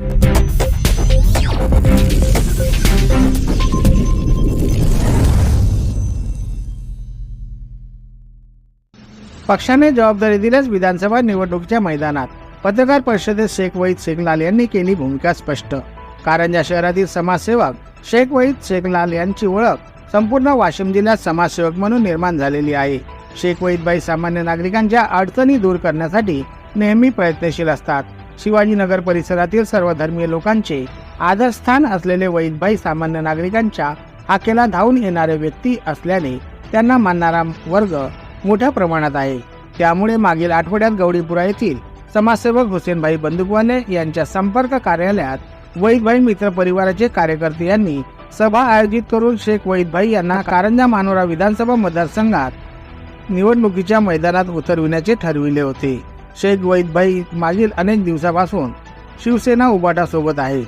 पक्षाने जबाबदारी दिल्यास विधानसभा निवडणुकीच्या मैदानात पत्रकार परिषदेत शेख वहीद शेखलाल यांनी केली भूमिका स्पष्ट. कारंजा शहरातील समाजसेवक शेख वहीद शेखलाल यांची ओळख संपूर्ण वाशिम जिल्ह्यात समाजसेवक म्हणून निर्माण झालेली आहे. शेख वहीदबाई सामान्य नागरिकांच्या अडचणी दूर करण्यासाठी नेहमी प्रयत्नशील असतात. शिवाजीनगर परिसरातील सर्व धर्मीय लोकांचे आदरस्थान असलेले वैदभाई सामान्य नागरिकांच्या हाकेला धावून येणारे व्यक्ती असल्याने त्यांना मानणारा वर्ग मोठ्या प्रमाणात आहे. त्यामुळे मागील आठवड्यात गौडीपुरा येथील समाजसेवक हुसेनभाई बंदुकवाने यांच्या संपर्क कार्यालयात वैदभाई मित्र परिवाराचे कार्यकर्ते यांनी सभा आयोजित करून शेख वैदभाई यांना कारंजा मानोरा विधानसभा मतदारसंघात निवडणुकीच्या मैदानात उतरविण्याचे ठरविले होते. शेख वैदभाई मागील अनेक दिवसापासून शिवसेना उबाटासोबत आहे.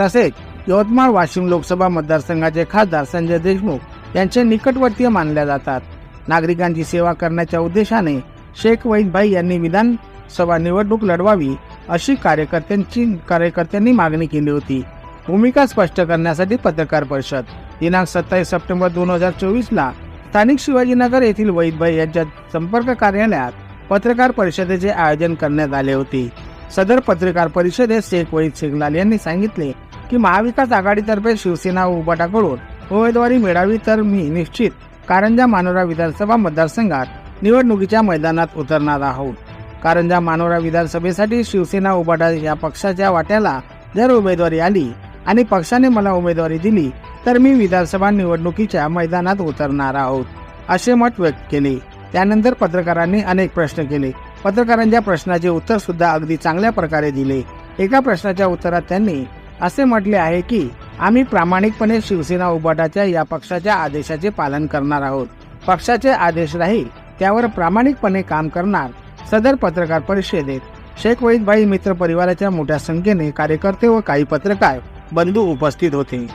तसेच यवतमाळ वाशिम लोकसभा मतदारसंघाचे खासदार संजय देशमुख यांचे निकटवर्तीय मानल्या जातात. नागरिकांची सेवा करण्याच्या उद्देशाने शेख वैदभाई यांनी विधानसभा निवडणूक लढवावी अशी कार्यकर्त्यांची कार्यकर्त्यांनी मागणी केली होती. भूमिका स्पष्ट करण्यासाठी पत्रकार परिषद. दिनांक सत्तावीस सप्टेंबर दोन हजार चोवीसला स्थानिक शिवाजीनगर येथील वैदभाई यांच्या संपर्क कार्यालयात पत्रकार परिषदेचे आयोजन करण्यात आले होते. सदर पत्रकार परिषदेत शेख वहीद शेखलाल यांनी सांगितले की महाविकास आघाडीतर्फे शिवसेना व उबाटाकडून उमेदवारी मिळावी तर मी निश्चित कारंजा मानोरा विधानसभा मतदारसंघात निवडणुकीच्या मैदानात उतरणार आहोत. कारंजा मानोरा विधानसभेसाठी शिवसेना उबाटा या पक्षाच्या वाट्याला जर उमेदवारी आली आणि पक्षाने मला उमेदवारी दिली तर मी विधानसभा निवडणुकीच्या मैदानात उतरणार आहोत असे मत व्यक्त केले. त्यानंतर पत्रकारांनी अनेक प्रश्न केले. पत्रकारांच्या प्रश्नाचे उत्तर सुद्धा अगदी चांगल्या प्रकारे दिले. एका प्रश्नाच्या उत्तरात त्यांनी असे म्हटले आहे की आम्ही प्रामाणिकपणे शिवसेना उबाटाच्या या पक्षाच्या आदेशाचे पालन करणार आहोत. पक्षाचे आदेश राहील त्यावर प्रामाणिकपणे काम करणार सदर पत्रकार परिषदेत. शेख वहीदभाई मित्र परिवाराच्या मोठ्या संख्येने कार्यकर्ते व काही पत्रकार बंधू उपस्थित होते.